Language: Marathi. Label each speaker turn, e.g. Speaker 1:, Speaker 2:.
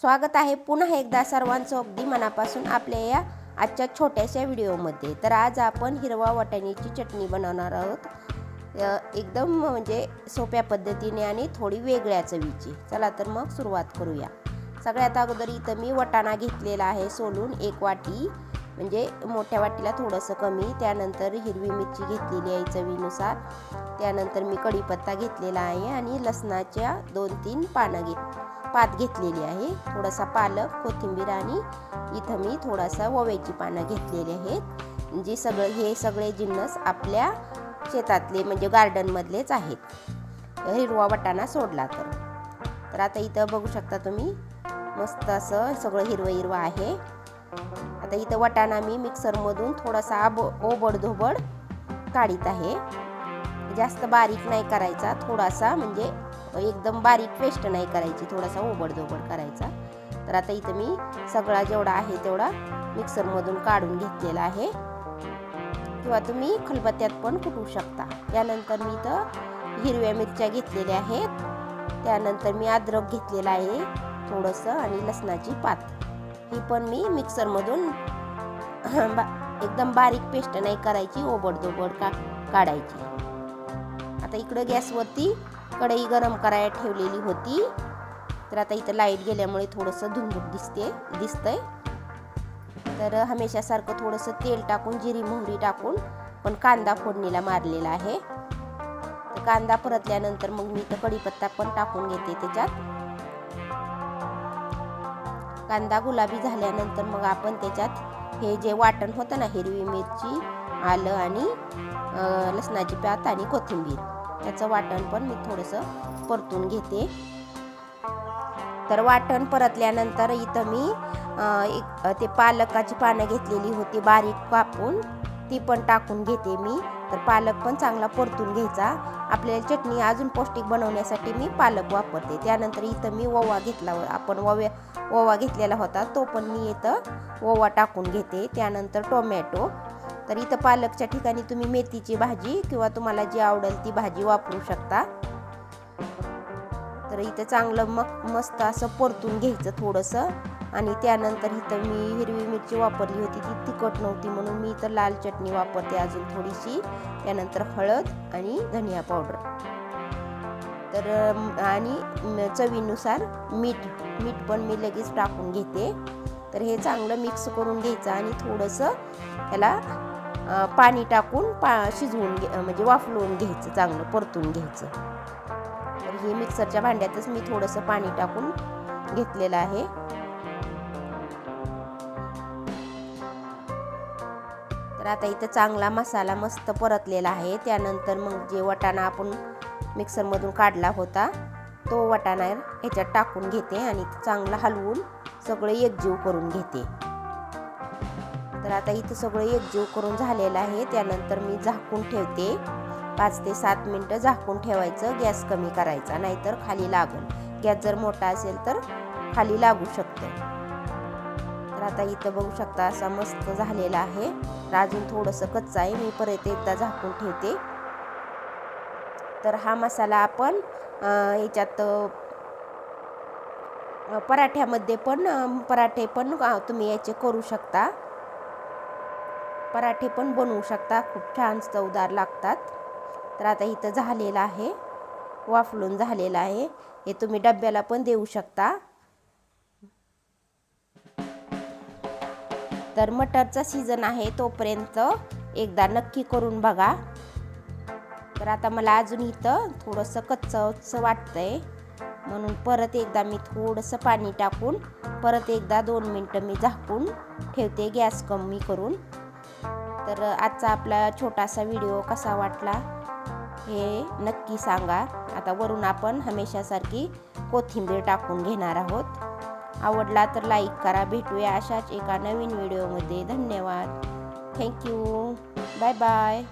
Speaker 1: स्वागत आहे पुन्हा एकदा सर्वांचं अगदी मनापासून आपल्या या आजच्या छोट्याशा व्हिडिओमध्ये. तर आज आपण हिरवा वाटाण्याची चटणी बनवणार आहोत. एकदम म्हणजे सोप्या पद्धतीने आणि थोडी वेगळ्या चवीची चला तर मग सुरुवात करूया. सगळ्यात अगोदर इथं मी वटाणा घेतलेला आहे सोलून एक वाटी. म्हणजे मोठ्या वाटीला थोडंसं कमी. त्यानंतर हिरवी मिरची घेतलेली आहे चवीनुसार. त्यानंतर मी कढीपत्ता घेतलेला आहे आणि लसणाच्या दोन तीन पानं घे पात घेतलेली आहे. थोडासा पालक कोथिंबीर आणि इथं मी थोडासा ओव्याची पानं घेतलेली आहेत. जे सगळं हे सगळे जिन्नस आपल्या शेतातले म्हणजे गार्डनमधलेच आहेत. हिरवा वाटाणा सोडला तर. तर आता इथं बघू शकता तुम्ही मस्त असं सगळं हिरवं हिरवं आहे. आता इथं वाटाणा मी मिक्सरमधून थोडासा आब ओबडधोबड काढीत आहे. जास्त बारीक नाही करायचा थोडासा म्हणजे एकदम बारीक पेस्ट नाही करायची थोडासा ओबडधोबड करायचा. तर आता इथं मी सगळा जेवढा आहे तेवढा मिक्सरमधून काढून घेतलेला आहे. किंवा तुम्ही खलबत्त्यात पण कुटू शकता. त्यानंतर मी इथं हिरव्या मिरच्या घेतलेल्या आहेत. त्यानंतर मी अद्रक घेतलेला आहे थोडंसं आणि लसणाची पात. ही पण मी मिक्सरमधून बा एकदम बारीक पेस्ट नाही करायची ओबडधोबड का काढायची. आता इकडं गॅसवरती कढई गरम करायला ठेवलेली होती. तर आता इथं लाइट गेल्यामुळे थोडंसं धुंदूक दिसते दिसतंय. तर हमेशासारखं थोडंसं तेल टाकून जिरी मोहरी टाकून पण कांदा फोडणीला मारलेला आहे. तर कांदा परतल्यानंतर मग मी इथं कढीपत्ता पण टाकून घेते त्याच्यात. कांदा गुलाबी झाल्यानंतर मग आपण त्याच्यात हे जे वाटण होतं ना हिरवी मिरची आलं आणि लसणाची पात आणि कोथिंबीर. त्याचं वाटण पण मी थोडंसं परतून घेते. तर वाटण परतल्यानंतर इथं मी एक ते पालकाची पानं घेतलेली होती बारीक कापून. ती पण टाकून घेते मी. तर पालक पण चांगला परतून घ्यायचा. आपल्याला चटणी अजून पौष्टिक बनवण्यासाठी मी पालक वापरते. त्यानंतर इथं मी ओवा घेतला आपण ओव्या ओवा घेतलेला होता. तो पण मी इथं ओवा टाकून घेते. त्यानंतर टोमॅटो. तर इथं पालकच्या ठिकाणी तुम्ही मेथीची भाजी किंवा तुम्हाला जी आवडेल ती भाजी वापरू शकता. तर इथं चांगलं मग मस्त असं परतून घ्यायचं थोडंसं. आणि त्यानंतर इथं मी हिरवी मिरची वापरली होती. ती तिखट नव्हती म्हणून मी इथं लाल चटणी वापरते अजून थोडीशी. त्यानंतर हळद आणि धनिया पावडर. तर आणि चवीनुसार मीठ. मीठ पण मी लगेच टाकून घेते. तर हे चांगलं मिक्स करून घ्यायचं आणि थोडंसं त्याला पाणी टाकून पा शिजवून घे म्हणजे वाफलवून घ्यायचं चांगलं परतून घ्यायचं. तर हे मिक्सरच्या भांड्यातच मी थोडंसं पाणी टाकून घेतलेलं आहे. आता इथं चांगला मसाला मस्त परतलेला आहे. त्यानंतर मग जे वाटाणा आपण मिक्सरमधून काढला होता तो वटाणा ह्याच्यात टाकून घेते आणि चांगला हलवून सगळं एकजीव करून घेते. तर आता इथं सगळं एकजीव करून झालेलं आहे. त्यानंतर मी झाकून ठेवते. पाच ते सात मिनटं झाकून ठेवायचं. गॅस कमी करायचा नाहीतर खाली लागल. गॅस जर मोठा असेल तर खाली लागू शकतं. आता इथं बघू शकता असा मस्त झालेला आहे. अजून थोडंसं कच्चा आहे. मी परत एकदा झाकून ठेवते. तर हा मसाला आपण ह्याच्यात पराठ्यामध्ये पण पराठे पण तुम्ही याचे करू शकता. पराठे पण बनवू शकता. खूप छान चवदार लागतात. तर आता इथं झालेलं आहे. वाफलून झालेलं आहे. हे तुम्ही डब्याला पण देऊ शकता. तर मटरचा सीझन आहे तोपर्यंत एकदा नक्की करून बघा. तर आता मला अजून इथं थोडंसं कच्चं वाटतंय. म्हणून परत एकदा मी थोडंसं पाणी टाकून परत एकदा दोन मिनटं मी झाकून ठेवते गॅस कमी करून. तर आजचा आपला छोटासा व्हिडिओ कसा वाटला हे नक्की सांगा. आता वरून आपण हमेशासारखी कोथिंबीर टाकून घेणार आहोत. आवडला तर लाईक करा. भेटूया अशाच एका नवीन व्हिडिओमध्ये. धन्यवाद. Thank you bye bye